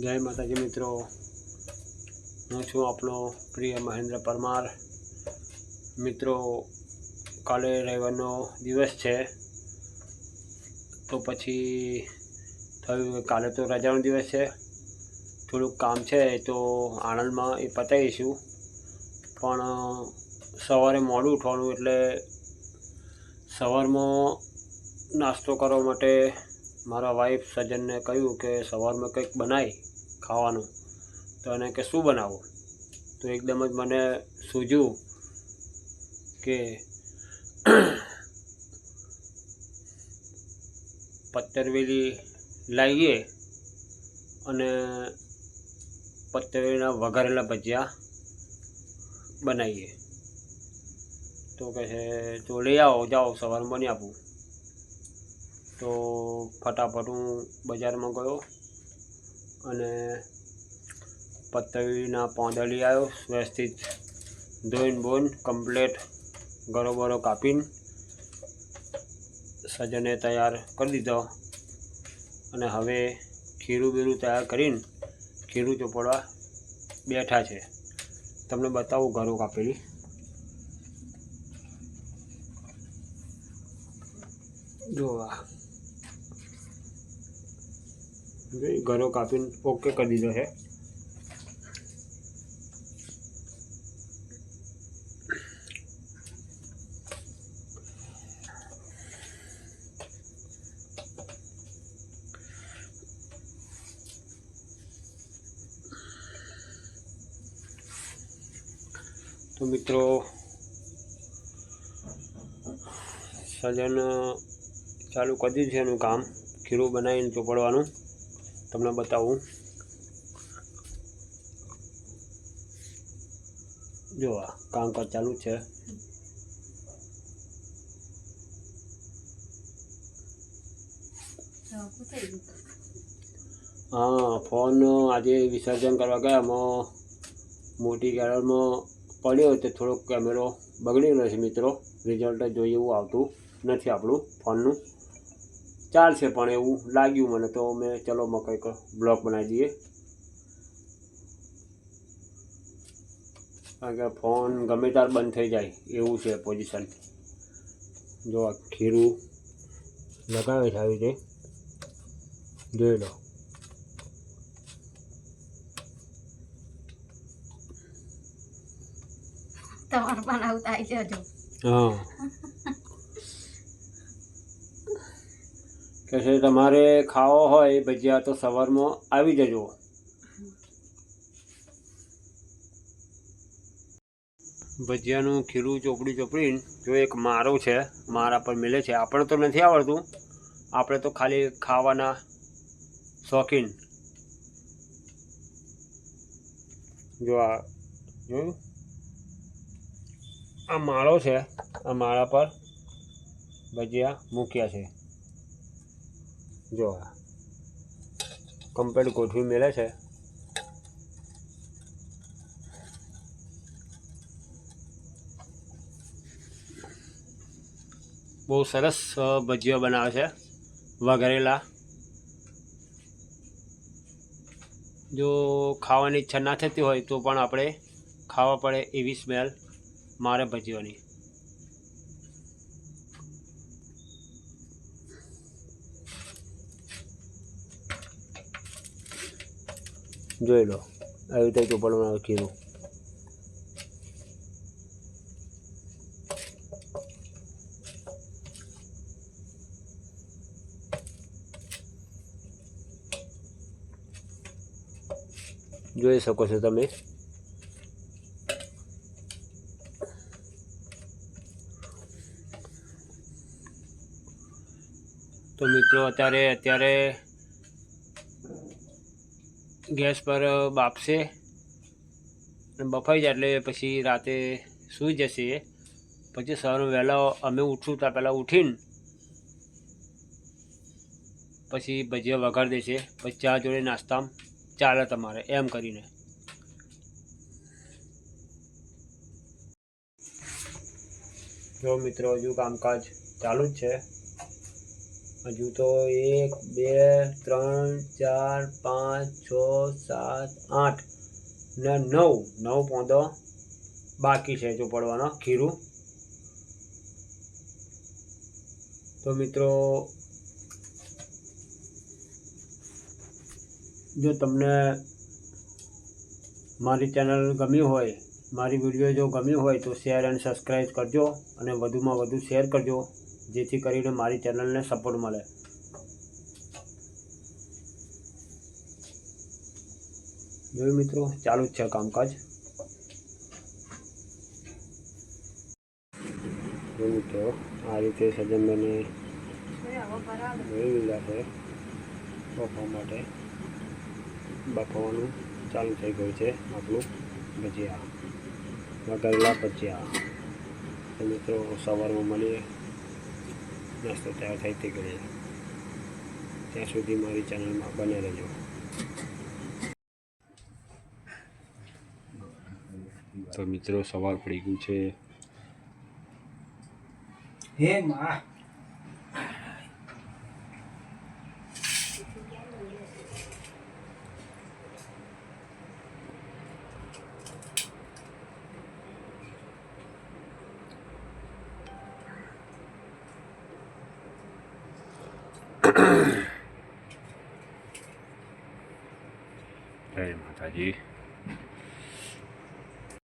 જય માતાજી મિત્રો. હું છું આપણો પ્રિય મહેન્દ્ર પરમાર. મિત્રો, કાલે રવિવારનો દિવસ છે. તો પછી થયું કાલે તો રજાનો દિવસ છે. થોડુંક કામ છે તો આણંદમાં એ પતાવીશું પણ, સવારે મોડું ઉઠવાનું એટલે સવારમાં નાસ્તો કરવા માટે મારા વાઈફ સજ્જનને કહ્યું કે સવારમાં કંઈક બનાવી ખાવાનું. તો એને કે, શું બનાવું? તો એકદમ જ મને સૂજ્યું કે પત્તરવેલી લાવીએ અને પત્તરવેલીના વઘારેલા ભજીયા બનાવીએ. તો કહે છે તો લઈ આવો, જાઓ, સવારમાં બની આપું. તો ફટાફટ હું બજારમાં ગયો અને પત્તવીના પોંદા લઈ આવ્યો, વ્યવસ્થિત ધોઈને બોઈને કમ્પ્લેટ ગરો બરો કાપીને સજને તૈયાર કરી દીધો. અને હવે ખીરું બીરું તૈયાર કરીને ખીરું ચોપડવા બેઠા છે. તમને બતાવું ઘરો કાપેલી. જો આ ઘરો કાપીને ઓકે કરી દીધો છે તો મિત્રો સજન ચાલુ કરી દીધું છે એનું કામ ખીરું બનાવીને ચોપડવાનું તમને બતાવું. જો આ કામકાજ ચાલુ છે. હા, ફોન આજે વિસર્જન કરવા ગયા. એમાં મોટી કેરળમાં પડ્યો તે થોડોક કેમેરો બગડી ગયો છે મિત્રો. રિઝલ્ટ જોઈએ એવું આવતું નથી આપણું ફોનનું. ચાલશે પણ એવું લાગ્યું મને. તો મેં ચલો મેં કંઈક બ્લોક બનાવી દઈએ. કારણ કે ફોન ગમે ત્યારે બંધ થઈ જાય એવું છે પોઝિશન જો આ ખીરું લગાવે છે આવી રીતે. જોઈ લો. તમારું પણ આવું થાય છે હજુ. હા. કે છે તમારે ખાવો હોય ભજીયા તો સવારમાં આવી જજો. ભજીયાનું ખીરું ચોપડી ચોપડીને જો એક મારો છે, મારા પર મિલે છે આપણે તો નથી આવડતું. આપણે તો ખાલી ખાવાના શોખીન. જો આ જોયું? આ માળો છે, આ માળા પર ભજીયા મૂક્યા છે. જો આ કમ્પ્લેટ ગોઠવી મેળે છે. બહુ સરસ ભજીયા બનાવે છે, વઘરેલા. જો ખાવાની ઈચ્છા ના થતી હોય તો પણ આપણે ખાવા પડે એવી સ્મેલ મારે ભજીયોની. જોઈ લો આવી રીતે ચોપડવાનું આવે ખીરું જોઈ શકો છો તમે તો મિત્રો અત્યારે અત્યારે ગેસ પર બાફશે અને બફાઈ જાય એટલે પછી રાતે સૂઈ જશે. પછી સવારે વહેલા અમે ઉઠશું ત્યાં પહેલાં ઉઠીને, પછી ભજીયા વઘાર દેશે. પછી ચા જોડે નાસ્તામાં ચાલે તમારે, એમ કરીને. જો મિત્રો, હજુ કામકાજ ચાલુ જ છે. હજુ તો એક, બે, ત્રણ, ચાર, પાંચ, છ, સાત, આઠ ને નવ. નવ પોંદો બાકી છે જો પડવાનો. ખીરું. તો મિત્રો, જો તમને મારી ચેનલ ગમી હોય, મારી વીડિયો જો ગમી હોય તો શેર અને સબસ્ક્રાઈબ કરજો અને વધુમાં વધુ શેર કરજો. જેથી કરીને મારી ચેનલને સપોર્ટ મળે. જોયું મિત્રો, ચાલુ જ છે કામકાજ. જોયું મિત્રો, આ રીતે સજનબેને જોઈ લીધા છે. બફવા માટે બફવાનું ચાલુ થઈ ગયું છે આપણું ભજીયા. વઘારેલા ભજીયા. મિત્રો, સવારમાં મળીએ. નાસ્તો તૈયાર થાય તે કરીએ ત્યાં સુધી મારી ચેનલમાં બને રહેજો. તો મિત્રો સવાર પડી ગયું છે. હે માં. જય માતાજી